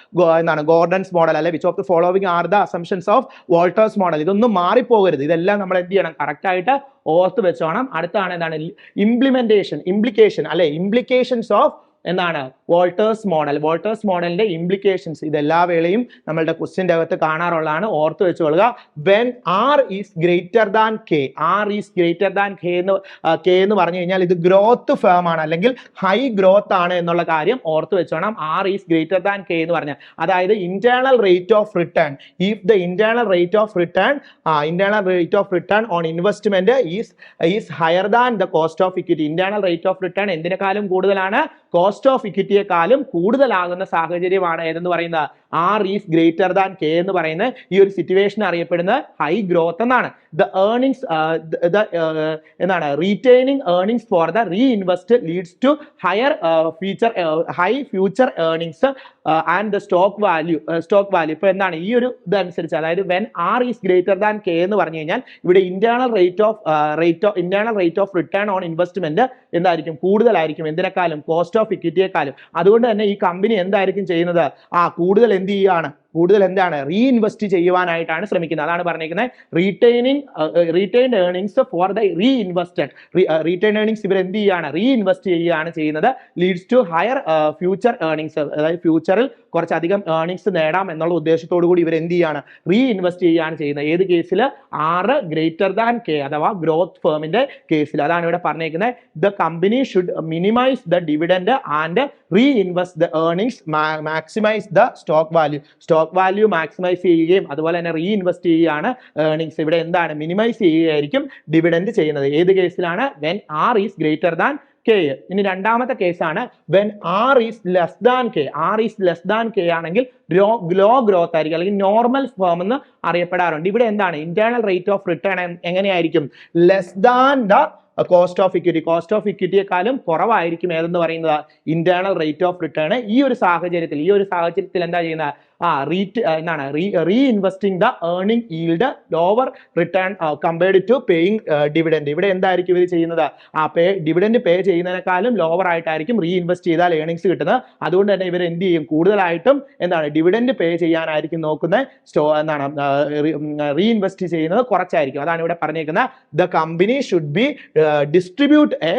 A: എന്താണ്? ഗോർഡൻസ് മോഡൽ അല്ലെ? Which of the following are the assumptions of Walter's model? ഇതൊന്നും മാറിപ്പോകരുത്. ഇതെല്ലാം നമ്മൾ എന്ത് ചെയ്യണം? കറക്റ്റായിട്ട് ഓർത്ത് വെച്ചോണം. അടുത്താണ് എന്താണ്? ഇംപ്ലിമെന്റേഷൻ ഇംപ്ലിക്കേഷൻ അല്ലെ? ഇംപ്ലിക്കേഷൻസ് ഓഫ് എന്താണ്? വോൾട്ടേഴ്സ് മോഡൽ വോൾട്ടേഴ്സ് മോഡലിന്റെ ഇംപ്ലിക്കേഷൻസ് ഇത് എല്ലാ വേളയും നമ്മളുടെ ക്വസ്റ്റ്യന്റെ അകത്ത് കാണാറുള്ളതാണ്. ഓർത്ത് വെച്ചുകൊള്ളുക when r is greater than k r is greater than k എന്ന് കെ എന്ന് പറഞ്ഞു കഴിഞ്ഞാൽ ഇത് ഗ്രോത്ത് ഫേം ആണ്. അല്ലെങ്കിൽ ഹൈ ഗ്രോത്ത് ആണ് എന്നുള്ള കാര്യം ഓർത്ത് വെച്ചോണം r is greater than k എന്ന് പറഞ്ഞാൽ. അതായത് internal rate of return if the internal rate of return internal rate of return on investment is is higher than the cost of equity internal rate of return എന്തിനേക്കാളും കൂടുതലാണ്? Cost of ഇക്വിറ്റിയെക്കാളും കൂടുതലാകുന്ന സാഹചര്യമാണ് ഏതെന്ന് പറയുന്നത്? R is greater than k എന്ന് പറയുന്ന ഈ ഒരു സിറ്റുവേഷൻ അറിയപ്പെടുന്നത് ഹൈ ഗ്രോത്ത് എന്നാണ്. ദ ഏർണിങ്സ് എന്താണ്? Retaining earnings for the re leads to higher future high future earnings and the stock value stock value ഇപ്പൊ എന്താണ്? ഈ ഒരു ഇതനുസരിച്ച് അതായത് when r is greater than k എന്ന് പറഞ്ഞു കഴിഞ്ഞാൽ ഇവിടെ internal rate of rate of internal rate of return on investment എന്തായിരിക്കും? കൂടുതലായിരിക്കും. എന്തിനേക്കാളും? കോസ്റ്റ് ഓഫ് ഇക്വിറ്റിയെക്കാളും അതുകൊണ്ട് തന്നെ ഈ കമ്പനി എന്തായിരിക്കും ചെയ്യുന്നത്? ആ കൂടുതൽ എന്ത് ചെയ്യുകയാണ് കൂടുതൽ എന്താണ്? റീഇൻവെസ്റ്റ് ചെയ്യുവാനായിട്ടാണ് ശ്രമിക്കുന്നത്. അതാണ് പറഞ്ഞിരിക്കുന്നത് retaining retained earnings for the reinvested retain earnings ഇവർ എന്ത് ചെയ്യുകയാണ് റീഇൻവെസ്റ്റ് ചെയ്യുകയാണ് ചെയ്യുന്നത്. Leads to higher future earnings അതായത് ഫ്യൂച്ചറിൽ കുറച്ചധികം ഏർണിങ്സ് നേടാം എന്നുള്ള ഉദ്ദേശത്തോടു കൂടി ഇവർ എന്ത് ചെയ്യാണ് റീ ഇൻവെസ്റ്റ് ചെയ്യുകയാണ് ചെയ്യുന്നത്. ഏത് കേസിൽ ആറ് ഗ്രേറ്റർ ദാൻ കെ അഥവാ ഗ്രോത്ത് ഫേമിന്റെ കേസിൽ അതാണ് ഇവിടെ പറഞ്ഞേക്കുന്നത് the company should minimise the dividend and reinvest the earnings maximise the stock value stock value maximise ചെയ്യുകയും അതുപോലെ തന്നെ റീ ഇൻവെസ്റ്റ് ചെയ്യുകയാണ് ഏർണിങ്സ് ഇവിടെ എന്താണ്? മിനിമൈസ് ചെയ്യുകയായിരിക്കും ഡിവിഡൻഡ് ചെയ്യുന്നത്. ഏത് കേസിലാണ് when r is greater than k ഇനി രണ്ടാമത്തെ കേസാണ് when r is less than k r is less than k ആണെങ്കിൽ ലോ ഗ്രോത്ത് ആയിരിക്കും. അല്ലെങ്കിൽ നോർമൽ ഫേം എന്ന് അറിയപ്പെടാറുണ്ട്. ഇവിടെ എന്താണ്? ഇന്റേണൽ റേറ്റ് ഓഫ് റിട്ടേൺ എങ്ങനെയായിരിക്കും? Less than the cost of equity cost of ഇക്വിറ്റിയെക്കാളും കുറവായിരിക്കും ഏതെന്ന് പറയുന്നത്? ഇന്റേണൽ റേറ്റ് ഓഫ് റിട്ടേൺ ഈ ഒരു സാഹചര്യത്തിൽ ഈ ഒരു സാഹചര്യത്തിൽ എന്താ ചെയ്യുന്നത്? ആ റീറ്റ് എന്താണ് re re investing the earning yield lower return compared to paying dividend ഇവിടെ എന്തായിരിക്കും ഇവർ ചെയ്യുന്നത്? ആ പേ ഡിവിഡൻഡ് പേ ചെയ്യുന്നതിനേക്കാളും ലോവർ ആയിട്ടായിരിക്കും റീ ഇൻവെസ്റ്റ് ചെയ്താൽ ഏണിങ്സ് കിട്ടുന്നത്. അതുകൊണ്ട് തന്നെ ഇവർ എന്ത് ചെയ്യും? കൂടുതലായിട്ടും എന്താണ് ഡിവിഡൻഡ് പേ ചെയ്യാനായിരിക്കും നോക്കുന്ന സ്റ്റോ എന്താണ് റീ ഇൻവെസ്റ്റ് ചെയ്യുന്നത് കുറച്ചായിരിക്കും. അതാണ് ഇവിടെ പറഞ്ഞേക്കുന്നത്. The company should be distribute a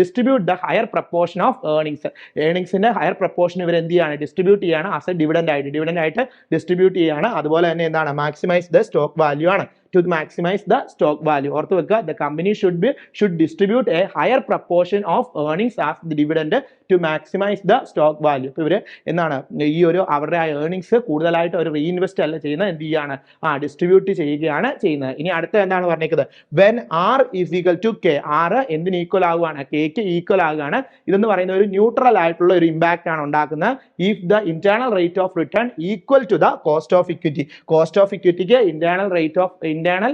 A: distribute the higher proportion of earnings ഏർണിങ്സിന്റെ higher proportion ഇവർ എന്ത് ചെയ്യാണ്? ഡിസ്ട്രിബ്യൂട്ട് ചെയ്യാണ് ആസ് എ ഡിവിഡൻഡ് ആയിട്ട് ഡിവിഡൻഡ് ആയിട്ട് ഡിസ്ട്രിബ്യൂട്ട് ചെയ്യാണ്. അതുപോലെ തന്നെ എന്താണ്? മാക്സിമൈസ് ദ സ്റ്റോക്ക് വാല്യൂ ആണ്. To maximise the stock value ഓർത്ത് വെക്കുക the company should be should distribute a higher proportion of earnings as the dividend to maximise the stock value ഇപ്പോൾ ഇവർ എന്താണ് ഈ ഒരു അവരുടെ ആ ഏർണിങ്സ് കൂടുതലായിട്ട് അവർ റീഇൻവെസ്റ്റ് അല്ല ചെയ്യുന്നത് എന്ത് ചെയ്യാണ്? ആ ഡിസ്ട്രിബ്യൂട്ട് ചെയ്യുകയാണ് ചെയ്യുന്നത്. ഇനി അടുത്ത എന്താണ് പറഞ്ഞേക്കുന്നത്? When r is equal to k r എന്തിന് ഈക്വൽ ആവുകയാണ്? കെക്ക് ഈക്വൽ ആവുകയാണ്. ഇതെന്ന് പറയുന്ന ഒരു ന്യൂട്രൽ ആയിട്ടുള്ള ഒരു ഇമ്പാക്റ്റ് ആണ് ഉണ്ടാക്കുന്നത്. If the internal rate of return equal to the cost of equity cost of ഇക്വിറ്റിക്ക് internal rate of internal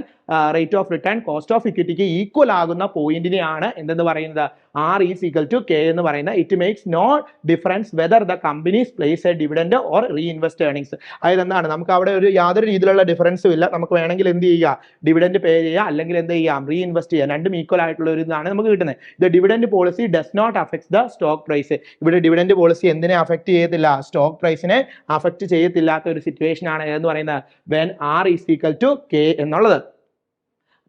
A: rate of return cost of ഇക്വിറ്റിക്ക് equal ആകുന്ന പോയിന്റിനെയാണ് എന്തെന്ന് പറയുന്നത്? R is equal to k എന്ന് പറയുന്നത്. It makes no difference whether the companies place a dividend or reinvest earnings അതായത് എന്താണ്? നമുക്ക് അവിടെ ഒരു യാതൊരു രീതിയിലുള്ള ഡിഫറൻസും ഇല്ല. നമുക്ക് വേണമെങ്കിൽ എന്ത് ചെയ്യുക? ഡിവിഡൻഡ് പേ ചെയ്യുക. അല്ലെങ്കിൽ എന്ത് ചെയ്യാം റീഇൻവെസ്റ്റ് ചെയ്യാം രണ്ടും ഈക്വൽ ആയിട്ടുള്ള ഒരു ഇതാണ് നമുക്ക് കിട്ടുന്നത്. The dividend policy does not affect the stock price ഇവിടെ ഡിവിഡൻഡ് പോളിസി എന്തിനെ അഫക്ട് ചെയ്യത്തില്ല? സ്റ്റോക്ക് പ്രൈസിനെ അഫക്ട് ചെയ്യത്തില്ലാത്ത ഒരു സിറ്റുവേഷൻ ആണ് എന്ന് പറയുന്നത്? When r is equal to k എന്നുള്ളത്.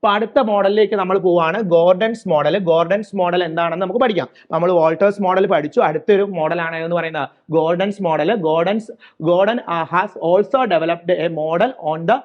A: അപ്പൊ അടുത്ത മോഡലിലേക്ക് നമ്മൾ പോവാണ്. ഗോർഡൻസ് മോഡൽ ഗോർഡൻസ് മോഡൽ എന്താണെന്ന് നമുക്ക് പഠിക്കാം. നമ്മൾ വോൾട്ടേഴ്സ് മോഡൽ പഠിച്ചു. അടുത്തൊരു മോഡലാണ് എന്ന് പറയുന്നത്. Gordon's model Gordon's Gordon has also developed a model on the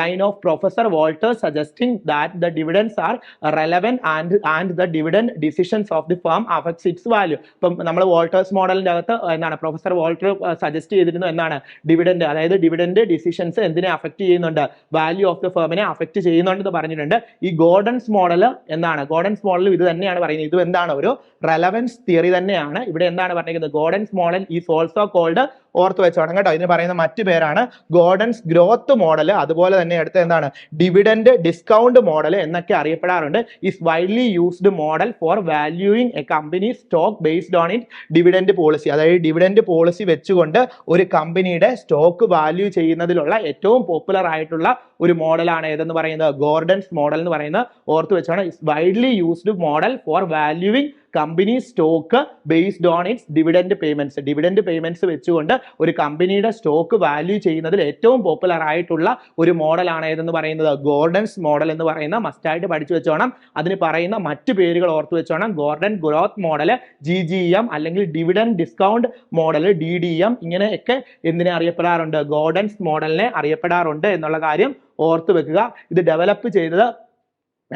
A: line of professor Walter's suggesting that the dividends are relevant and and the dividend decisions of the firm affects its value. ഇപ്പം നമ്മൾ വോൾട്ടേഴ്സ് മോഡലിന്റെ അകത്ത് എന്താണ്? Professor Walter suggest ചെയ്തിരുന്നു എന്നാണ് dividend. അതായത് dividend decisions എന്തിനെ affect ചെയ്യുന്നുണ്ട്? വാല്യൂ ഓഫ് ദ ഫേമിനെ അഫക്ട് ചെയ്യുന്നുണ്ടെന്ന് പറഞ്ഞിട്ടുണ്ട്. ഈ ഗോർഡൻസ് മോഡൽ എന്താണ്? ഗോർഡൻസ് മോഡൽ ഇത് തന്നെയാണ് പറയുന്നത്. ഇത് എന്താണ്? ഒരു റെലവൻസ് തിയറി തന്നെയാണ്. ഇവിടെ എന്താണ് പറഞ്ഞിരിക്കുന്നത്? Gordon's model is also called ഓർത്ത് വെച്ചോണം കേട്ടോ. ഇതിന് പറയുന്ന മറ്റു പേരാണ് ഗോർഡൻസ് ഗ്രോത്ത് മോഡൽ അതുപോലെ തന്നെ അടുത്ത എന്താണ്? ഡിവിഡൻഡ് ഡിസ്കൗണ്ട് മോഡൽ എന്നൊക്കെ അറിയപ്പെടാറുണ്ട്. Is widely used model for valuing a company stock based on it dividend policy അതായത് ഡിവിഡൻഡ് പോളിസി വെച്ചുകൊണ്ട് ഒരു കമ്പനിയുടെ സ്റ്റോക്ക് വാല്യൂ ചെയ്യുന്നതിലുള്ള ഏറ്റവും പോപ്പുലർ ആയിട്ടുള്ള ഒരു മോഡലാണ് ഏതെന്ന് പറയുന്നത്? ഗോർഡൻസ് മോഡൽ എന്ന് പറയുന്നത് ഓർത്ത് വെച്ചാണ്. Is widely used model for valuing company stock based on its dividend payments dividend payments വെച്ചുകൊണ്ട് ഒരു കമ്പനിയുടെ സ്റ്റോക്ക് വാല്യൂ ചെയ്യുന്നതിൽ ഏറ്റവും പോപ്പുലർ ആയിട്ടുള്ള ഒരു മോഡലാണ് ഏതെന്ന് പറയുന്നത്? ഗോർഡൻസ് മോഡൽ എന്ന് പറയുന്ന മസ്റ്റായിട്ട് പഠിച്ചു വെച്ചോണം. അതിന് പറയുന്ന മറ്റ് പേരുകൾ ഓർത്ത് വെച്ചോണം. Gordon growth model G G M അല്ലെങ്കിൽ dividend discount model D D M ഇങ്ങനെയൊക്കെ എന്തിനെ അറിയപ്പെടാറുണ്ട്? ഗോർഡൻസ് മോഡലിനെ അറിയപ്പെടാറുണ്ട് എന്നുള്ള കാര്യം ഓർത്തു വെക്കുക. ഇത് ഡെവലപ്പ് ചെയ്തത്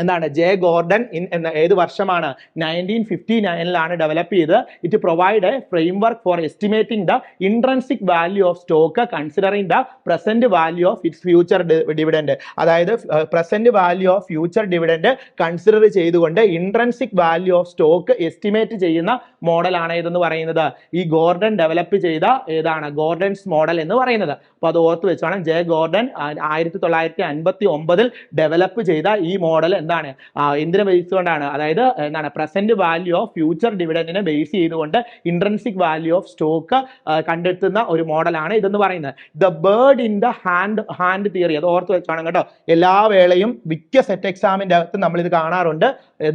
A: എന്താണ്? ജെ ഗോർഡൻ ഇൻ എന്ന ഏത് വർഷമാണ്? നയന്റീൻ ഫിഫ്റ്റി നയനിലാണ് ഡെവലപ്പ് ചെയ്ത്. It provide a framework for estimating the intrinsic value of stock considering the present value of its future dividend അതായത് present value of future dividend consider ചെയ്തുകൊണ്ട് intrinsic value of stock estimate ചെയ്യുന്ന മോഡലാണ് ഏതെന്ന് പറയുന്നത്? ഈ Gordon develop ചെയ്ത ഏതാണ്? Gordon's model എന്ന് പറയുന്നത്. അപ്പോൾ അത് ഓർത്ത് വെച്ചാണ്. ജെ ഗോർഡൻ ആയിരത്തി തൊള്ളായിരത്തി അൻപത്തി ഒമ്പതിൽ ഡെവലപ്പ് ചെയ്ത ഈ മോഡൽ എന്താണ്? എന്തിനെ ബേസ് കൊണ്ടാണ്? അതായത് എന്താണ്? പ്രസന്റ് വാല്യൂ ഓഫ് ഫ്യൂച്ചർ ഡിവിഡൻഡിനെ ബേസ് ചെയ്തുകൊണ്ട് ഇൻട്രൻസിക് വാല്യൂ ഓഫ് സ്റ്റോക്ക് കണ്ടെത്തുന്ന ഒരു മോഡലാണ് ഇതെന്ന് പറയുന്നത്. The bird in the hand hand theory അത് ഓർത്ത് വെച്ചാണ് കേട്ടോ. എല്ലാ വേളയും മിക്ക സെറ്റ് എക്സാമിന്റെ അകത്ത് നമ്മൾ ഇത് കാണാറുണ്ട്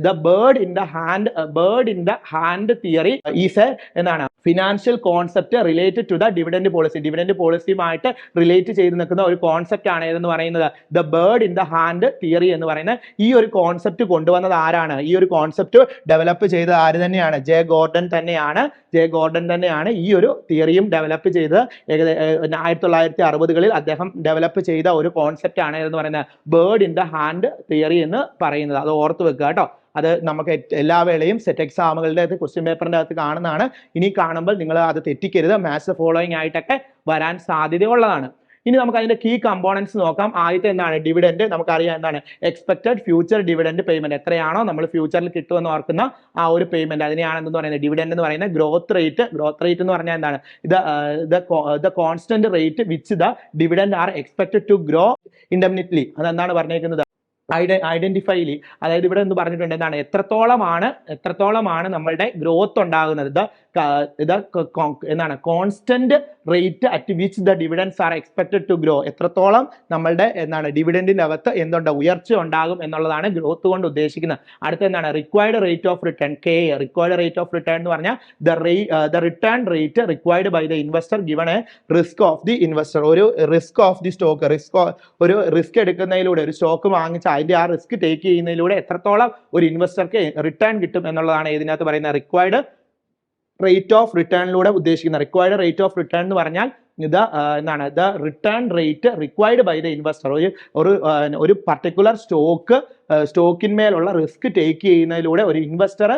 A: the bird in the hand bird in the hand theory is a എന്താണ്? Financial concept related to the dividend policy dividend പോളിസിയുമായിട്ട് relate ചെയ്ത് നിൽക്കുന്ന ഒരു കോൺസെപ്റ്റ് ആണ് ഏതെന്ന് പറയുന്നത്? The bird in the hand theory എന്ന് പറയുന്നത്. ഈ ഒരു കോൺസെപ്റ്റ് കൊണ്ടുവന്നത് ആരാണ്? ഈ ഒരു കോൺസെപ്റ്റ് ഡെവലപ്പ് ചെയ്തത് ആര് തന്നെയാണ്? ജെ ഗോർഡൻ തന്നെയാണ്. ജെ ഗോർഡൻ തന്നെയാണ് ഈ ഒരു തിയറിയും ഡെവലപ്പ് ചെയ്ത് ഏകദേശം ആയിരത്തി തൊള്ളായിരത്തി അറുപതുകളിൽ അദ്ദേഹം ഡെവലപ്പ് ചെയ്ത ഒരു കോൺസെപ്റ്റ് ആണ് എന്ന് പറയുന്നത്? Bird in the hand theory എന്ന് പറയുന്നത്. അത് ഓർത്ത് വെക്കുക കേട്ടോ. അത് നമുക്ക് എല്ലാ വേളയും സെറ്റ് എക്സാമുകളുടെ അകത്ത് ക്വസ്റ്റ്യൻ പേപ്പറിന്റെ അകത്ത് കാണുന്നതാണ്. ഇനി കാണുമ്പോൾ നിങ്ങൾ അത് തെറ്റിക്കരുത്. മാത്സ് ഫോളോയിങ് ആയിട്ടൊക്കെ വരാൻ സാധ്യതയുള്ളതാണ്. ഇനി നമുക്ക് അതിന്റെ കീ കമ്പോണൻസ് നോക്കാം. ആദ്യത്തെ എന്താണ്? ഡിവിഡൻഡ് നമുക്കറിയാം എന്താണ്? എക്സ്പെക്റ്റഡ് ഫ്യൂച്ചർ ഡിവിഡൻഡ് പേയ്മെന്റ് എത്രയാണോ നമ്മൾ ഫ്യൂച്ചറിൽ കിട്ടുമെന്ന് ഓർക്കുന്ന ആ ഒരു പേയ്മെന്റ് അതിനെയാണ് എന്ന് പറയുന്നത്? ഡിവിഡൻഡ് എന്ന് പറയുന്നത് ഗ്രോത്ത് റേറ്റ് ഗ്രോത്ത് റേറ്റ് എന്ന് പറഞ്ഞാൽ എന്താണ്? ഇത് the constant rate which the dividend are expected to grow indefinitely അതെന്താണ് പറഞ്ഞേക്കുന്നത്? ഐഡന്റിഫൈലി അതായത് ഇവിടെ എന്ന് പറഞ്ഞിട്ടുണ്ട്? എന്താണ്? എത്രത്തോളമാണ് എത്രത്തോളമാണ് നമ്മളുടെ ഗ്രോത്ത് ഉണ്ടാകുന്നത്? ദ എന്താണ് constant rate at which the dividends are expected to grow എത്രത്തോളം നമ്മളുടെ എന്താണ് ഡിവിഡന്റിനകത്ത് എന്തുണ്ട് ഉയർച്ച ഉണ്ടാകും എന്നുള്ളതാണ് ഗ്രോത്ത് കൊണ്ട് ഉദ്ദേശിക്കുന്നത്. അടുത്ത എന്താണ് required rate of return k required rate of return എന്ന് പറഞ്ഞാൽ the ray the return rate required by the investor given a risk of the investor ഒരു risk of the stock risk ഒരു റിസ്ക് എടുക്കുന്നതിലൂടെ ഒരു സ്റ്റോക്ക് വാങ്ങിച്ച് അതിന്റെ ആ risk take ചെയ്യുന്നതിലൂടെ എത്രത്തോളം ഒരു ഇൻവെസ്റ്റർക്ക് റിട്ടേൺ കിട്ടും എന്നുള്ളതാണ് ഇതിനകത്ത് പറയുന്ന റിക്വയർഡ് റേറ്റ് ഓഫ് റിട്ടേണിലൂടെ ഉദ്ദേശിക്കുന്ന റിക്വയർഡ് റേറ്റ് ഓഫ് റിട്ടേൺ എന്ന് പറഞ്ഞാൽ ഇത് എന്താണ് the return rate required by the investor ഒരു ഒരു പർട്ടിക്കുലർ സ്റ്റോക്ക് സ്റ്റോക്കിന്മേലുള്ള റിസ്ക് ടേക്ക് ചെയ്യുന്നതിലൂടെ ഒരു ഇൻവെസ്റ്റർ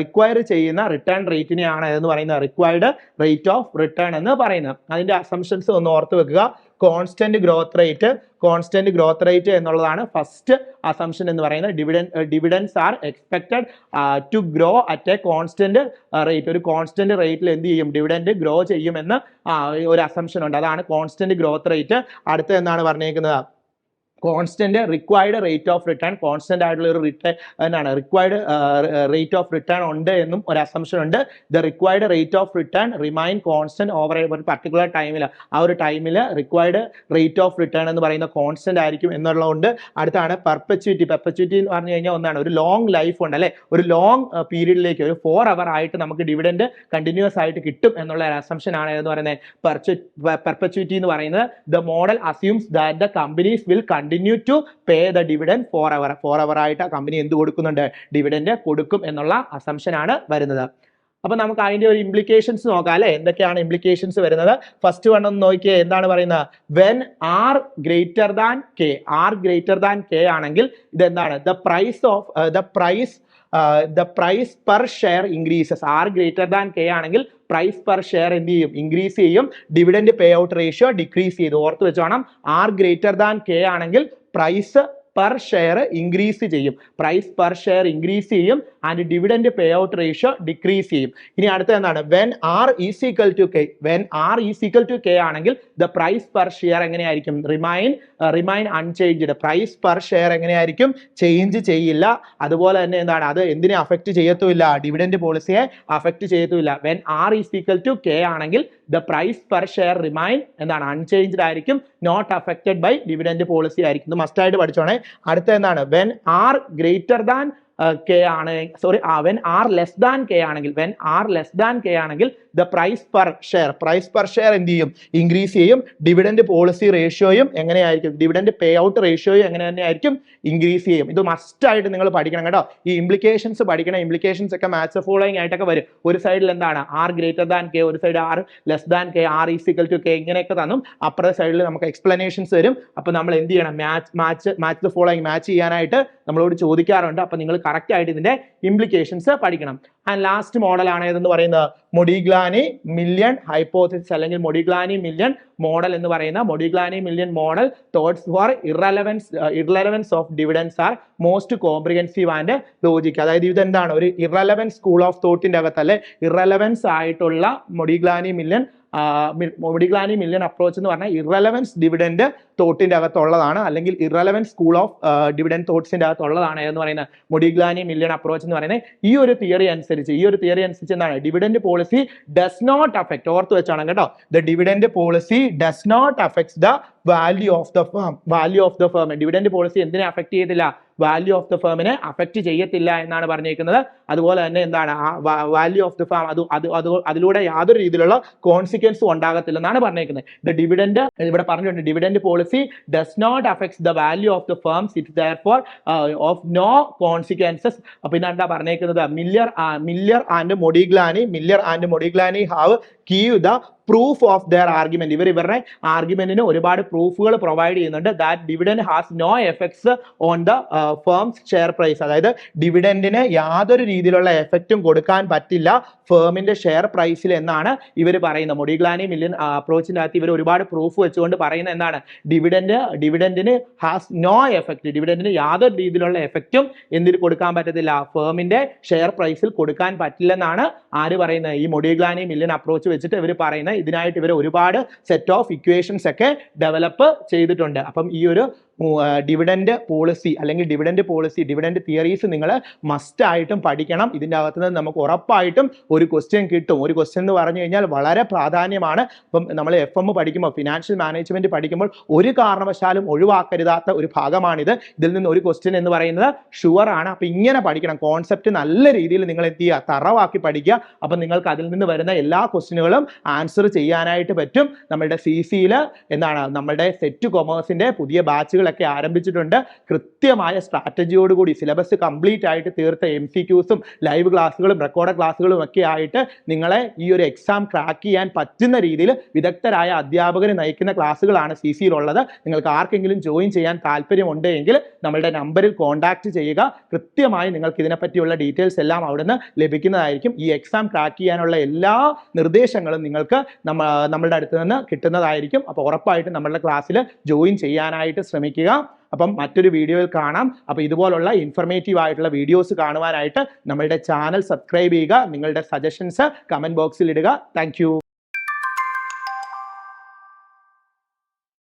A: റിക്വയർ ചെയ്യുന്ന റിട്ടേൺ റേറ്റിനെയാണ് എന്ന് പറയുന്നത്. റിക്വയർഡ് റേറ്റ് ഓഫ് റിട്ടേൺ എന്ന് പറയുന്നത്. അതിന്റെ അസംഷൻസ് ഒന്ന് ഓർത്ത് വെക്കുക. Constant growth rate constant growth rate എന്നുള്ളതാണ് ഫസ്റ്റ് അസംഷൻ എന്ന് പറയുന്നത്. Dividend dividends are expected to grow at a constant rate ഒരു കോൺസ്റ്റന്റ് റേറ്റിൽ എന്ത് ചെയ്യും? ഡിവിഡൻഡ് ഗ്രോ ചെയ്യുമെന്ന് ഒരു അസംഷൻ ഉണ്ട്. അതാണ് കോൺസ്റ്റന്റ് ഗ്രോത്ത് റേറ്റ് അടുത്ത എന്താണ് പറഞ്ഞേക്കുന്നത്? Constant required rate of return constant ആയിട്ടുള്ള ഒരു റിട്ടേൺ എന്നാണ്. റിക്വയർഡ് റേറ്റ് ഓഫ് റിട്ടേൺ ഉണ്ട് എന്നും ഒരു അസംഷൻ ഉണ്ട്. The required rate of return remain constant over ഒരു പർട്ടിക്കുലർ ടൈമിൽ ആ ഒരു ടൈമിൽ റിക്വയർഡ് റേറ്റ് ഓഫ് റിട്ടേൺ എന്ന് പറയുന്ന കോൺസ്റ്റന്റ് ആയിരിക്കും എന്നുള്ളതുകൊണ്ട് അടുത്താണ് പെർപ്പച്യൂറ്റി പെർപ്പച്യൂറ്റി എന്ന് പറഞ്ഞു കഴിഞ്ഞാൽ ഒന്നാണ്. ഒരു ലോങ് ലൈഫ് ഉണ്ട് അല്ലെ? ഒരു ലോങ് പീരീഡിലേക്ക് ഒരു ഫോർ അവർ ആയിട്ട് നമുക്ക് ഡിവിഡൻഡ് കണ്ടിന്യൂസ് ആയിട്ട് കിട്ടും എന്നുള്ള ഒരു അസംഷൻ ആണ് എന്ന് പറയുന്നത്? പെർപ്പച്യൂറ്റി എന്ന് പറയുന്നത് the model assumes that the companies will continue to pay the dividend forever forever ആയിട്ട് ആ കമ്പനി എന്ത് കൊടുക്കുന്നുണ്ട്? ഡിവിഡൻഡ് കൊടുക്കും എന്നുള്ള അസംഷൻ ആണ് വരുന്നത്. അപ്പൊ നമുക്ക് അതിന്റെ ഒരു ഇംപ്ലിക്കേഷൻസ് നോക്കാം അല്ലെ? എന്തൊക്കെയാണ് ഇംപ്ലിക്കേഷൻസ് വരുന്നത്? ഫസ്റ്റ് വൺ ഒന്ന് നോക്കിയേ എന്താണ് പറയുന്നത്? When r greater than k r greater than k ആണെങ്കിൽ ഇതെന്താണ്? The price of the price the price per share increases r greater than k ആണെങ്കിൽ പ്രൈസ് പെർ ഷെയർ എന്ത് ചെയ്യും? ഇൻക്രീസ് ചെയ്യും. Dividend pay out ratio decrease ചെയ്ത്. ഓർത്ത് വെച്ചോണം R greater than K ആണെങ്കിൽ പ്രൈസ് പെർ ഷെയർ ഇൻക്രീസ് ചെയ്യും. Price per share increase ചെയ്യും and dividend payout ratio decrease ചെയ്യും. ഇനി അടുത്ത എന്താണ്? When r is equal to k when r is equal to k ആണെങ്കിൽ ദ പ്രൈസ് പെർ ഷെയർ എങ്ങനെയായിരിക്കും? Remain remain unchanged price per share എങ്ങനെയായിരിക്കും? Change ചെയ്യില്ല. അതുപോലെ തന്നെ എന്താണ്? അത് എന്തിനെ അഫക്റ്റ് ചെയ്യത്തുമില്ല? ഡിവിഡൻഡ് പോളിസിയെ affect ചെയ്യത്തുമില്ല. When r is equal to k ആണെങ്കിൽ the price per share remain എന്താണ് അൺചേഞ്ച്ഡ് ആയിരിക്കും not affected by dividend policy ആയിരിക്കും. ഇത് മസ്റ്റ് ആയിട്ട് പഠിച്ചോണേ. അടുത്ത എന്താണ്? When r greater than k ആണ് sorry when r less than k ആണെങ്കിൽ when r less than k ആണെങ്കിൽ the price per share price per share എന്ത് ചെയ്യും? ഇൻക്രീസ് ചെയ്യും. ഡിവിഡൻഡ് പോളിസി റേഷ്യോയും എങ്ങനെയായിരിക്കും ഡിവിഡൻഡ് പേ ഔട്ട് റേഷ്യോയും എങ്ങനെ തന്നെയായിരിക്കും ഇൻക്രീസ് ചെയ്യും. ഇത് മസ്റ്റ് ആയിട്ട് നിങ്ങൾ പഠിക്കണം കേട്ടോ. ഈ ഇംപ്ലിക്കേഷൻസ് പഠിക്കണം ഇംപ്ലിക്കേഷൻസ് ഒക്കെ മാത്സ് ഫോളോയിങ് ആയിട്ടൊക്കെ വരും. ഒരു സൈഡിൽ എന്താണ്? ആർ ഗ്രേറ്റർ ദാൻ കെ ഒരു side r less than k r is equal to k ഇങ്ങനെയൊക്കെ തന്നും. അപ്പുറത്തെ സൈഡിൽ നമുക്ക് എക്സ്പ്ലനേഷൻസ് വരും. അപ്പോൾ നമ്മൾ എന്ത് ചെയ്യണം? Match match match following match ചെയ്യാനായിട്ട് നമ്മളോട് ചോദിക്കാറുണ്ട്. അപ്പോൾ നിങ്ങൾ കറക്റ്റ് ആയിട്ട് ഇതിന്റെ ഇംപ്ലിക്കേഷൻസ് പഠിക്കണം. ആൻഡ് ലാസ്റ്റ് മോഡലാണ് ഏതെന്ന് പറയുന്നത്? മൊഡിഗ്ലാനി മില്യൺ ഹൈപ്പോസിസ് അല്ലെങ്കിൽ മൊഡിഗ്ലാനി മില്യൺ മോഡൽ എന്ന് പറയുന്ന Modigliani Miller model thoughts for irrelevance irrelevance of dividends are most comprehensive and logic അതായത് ഇതെന്താണ്? ഒരു ഇറലവൻസ് സ്കൂൾ ഓഫ് തോട്ടിന്റെ അകത്ത് അല്ലെ ഇറലവൻസ് ആയിട്ടുള്ള Modigliani Miller Modigliani Miller approach എന്ന് പറഞ്ഞാൽ ഇറലവൻസ് ഡിവിഡൻഡ് തോട്ടിന്റെ അകത്തുള്ളതാണ് അല്ലെങ്കിൽ ഇറലവൻസ് സ്കൂൾ ഓഫ് ഡിവിഡൻഡ് തോട്ട്സിന്റെ അകത്തുള്ളതാണ് എന്ന് പറയുന്ന മൊഡിഗ്ലാനി മില്യൺ അപ്രോച്ച് എന്ന് പറയുന്നത്. ഈ ഒരു തിയറി അനുസരിച്ച് ഈ ഒരു തിയറി അനുസരിച്ച് എന്താണ്? Dividend policy does not affect ഓർത്ത് വെച്ചാണ് കേട്ടോ. The dividend policy does not affects the value of the firm value of the firm dividend policy എന്തിനെ അഫക്ട് ചെയ്യത്തില്ല വാല്യൂ ഓഫ് ദ ഫേമിനെ അഫക്റ്റ് ചെയ്യത്തില്ല എന്നാണ് പറഞ്ഞിരിക്കുന്നത്. അതുപോലെ തന്നെ എന്താണ്? ആ വാല്യൂ ഓഫ് ദ ഫേം അത് അത് അത് അതിലൂടെ യാതൊരു രീതിയിലുള്ള കോൺസിക്വൻസും ഉണ്ടാകത്തില്ലെന്നാണ് പറഞ്ഞിരിക്കുന്നത്. ദ ഡിവിഡൻഡ് ഇവിടെ പറഞ്ഞിട്ടുണ്ട് dividend policy does not affects the value of the firms it therefore of no consequences പിന്നെ എന്താ പറഞ്ഞേക്കുന്നത് Miller Miller and Modigliani Miller and Modigliani have give the proof of their argument ഇവർ ഇവരുടെ ആർഗ്യുമെന്റിന് ഒരുപാട് പ്രൂഫുകൾ പ്രൊവൈഡ് ചെയ്യുന്നുണ്ട്. That dividend has no effects on the firms share price അതായത് ഡിവിഡൻഡിന് യാതൊരു രീതിയിലുള്ള എഫക്റ്റും കൊടുക്കാൻ പറ്റില്ല ഫേമിന്റെ ഷെയർ പ്രൈസിൽ എന്നാണ് ഇവർ പറയുന്നത്. മൊഡിഗ്ലാനി മില്യൻ അപ്രോച്ചിന്റെ അകത്ത് ഇവർ ഒരുപാട് പ്രൂഫ് വെച്ചുകൊണ്ട് പറയുന്നത് എന്താണ്? ഡിവിഡൻഡ് ഡിവിഡൻഡിന് ഹാസ് നോ എഫക്റ്റ് ഡിവിഡൻഡിന് യാതൊരു രീതിയിലുള്ള എഫക്റ്റും എന്തിന് കൊടുക്കാൻ പറ്റത്തില്ല. ഫേമിന്റെ ഷെയർ പ്രൈസിൽ കൊടുക്കാൻ പറ്റില്ലെന്നാണ് ആര് പറയുന്നത്. ഈ മൊഡിഗ്ലാനി മില്യൻ അപ്രോച്ച് വെച്ചിട്ട് ഇവർ പറയുന്നത് ഇതിനായിട്ട് ഇവർ ഒരുപാട് സെറ്റ് ഓഫ് ഇക്വേഷൻസ് ഒക്കെ ഡെവലപ്പ് ചെയ്തിട്ടുണ്ട്. അപ്പം ഈ ഒരു ഡിവിഡൻഡ് പോളിസി അല്ലെങ്കിൽ ഡിവിഡൻഡ് പോളിസി ഡിവിഡൻഡ് തിയറീസ് നിങ്ങൾ മസ്റ്റ് ആയിട്ടും പഠിക്കണം. ഇതിന്റെ അകത്ത് നിന്ന് നമുക്ക് ഉറപ്പായിട്ടും ഒരു ക്വസ്റ്റ്യൻ കിട്ടും. ഒരു ക്വസ്റ്റ്യൻ എന്ന് പറഞ്ഞു കഴിഞ്ഞാൽ വളരെ പ്രാധാന്യമാണ്. ഇപ്പം നമ്മൾ എഫ് എം പഠിക്കുമ്പോൾ ഫിനാൻഷ്യൽ മാനേജ്മെന്റ് പഠിക്കുമ്പോൾ ഒരു കാരണവശാലും ഒഴിവാക്കരുതാത്ത ഒരു ഭാഗമാണിത്. ഇതിൽ നിന്ന് ഒരു ക്വസ്റ്റ്യൻ എന്ന് പറയുന്നത് ഷുവർ ആണ്. അപ്പം ഇങ്ങനെ പഠിക്കണം. കോൺസെപ്റ്റ് നല്ല രീതിയിൽ നിങ്ങൾ എന്ത് ചെയ്യുക? തറവാക്കി പഠിക്കുക. അപ്പം നിങ്ങൾക്ക് അതിൽ നിന്ന് വരുന്ന എല്ലാ ക്വസ്റ്റ്യനുകളും ആൻസർ ചെയ്യാനായിട്ട് പറ്റും. നമ്മളുടെ സി സിയിൽ എന്താണ്? നമ്മളുടെ സെറ്റ് കൊമേഴ്സിന്റെ പുതിയ ബാച്ചുകളൊക്കെ ആരംഭിച്ചിട്ടുണ്ട്. കൃത്യമായ സ്ട്രാറ്റജിയോടുകൂടി സിലബസ് കംപ്ലീറ്റ് ആയിട്ട് തീർത്ത എം സി ക്യൂസും ലൈവ് ക്ലാസ്സുകളും റെക്കോർഡ് ക്ലാസ്സുകളും ഒക്കെ ആയിട്ട് നിങ്ങളെ ഈ ഒരു എക്സാം ക്രാക്ക് ചെയ്യാൻ പറ്റുന്ന രീതിയിൽ വിദഗ്ധരായ അധ്യാപകരെ നയിക്കുന്ന ക്ലാസ്സുകളാണ് സി സിയിലുള്ളത് നിങ്ങൾക്ക് ആർക്കെങ്കിലും ജോയിൻ ചെയ്യാൻ താല്പര്യമുണ്ട് എങ്കിൽ നമ്മളുടെ നമ്പറിൽ കോൺടാക്ട് ചെയ്യുക. കൃത്യമായി നിങ്ങൾക്ക് ഇതിനെപ്പറ്റിയുള്ള ഡീറ്റെയിൽസ് എല്ലാം അവിടുന്ന് ലഭിക്കുന്നതായിരിക്കും. ഈ എക്സാം ക്രാക്ക് ചെയ്യാനുള്ള എല്ലാ നിർദ്ദേശങ്ങളും നിങ്ങൾക്ക് നമ്മ നമ്മളുടെ അടുത്ത് നിന്ന് കിട്ടുന്നതായിരിക്കും. അപ്പോൾ ഉറപ്പായിട്ടും നമ്മളുടെ ക്ലാസ്സിൽ ജോയിൻ ചെയ്യാനായിട്ട് ശ്രമിക്കുക. അപ്പം മറ്റൊരു വീഡിയോയിൽ കാണാം. അപ്പോൾ ഇതുപോലുള്ള ഇൻഫർമേറ്റീവ് ആയിട്ടുള്ള വീഡിയോസ് കാണുവാനായിട്ട് നമ്മളുടെ ചാനൽ സബ്സ്ക്രൈബ് ചെയ്യുക. നിങ്ങളുടെ സജഷൻസ് കമന്റ് ബോക്സിൽ ഇടുക. താങ്ക്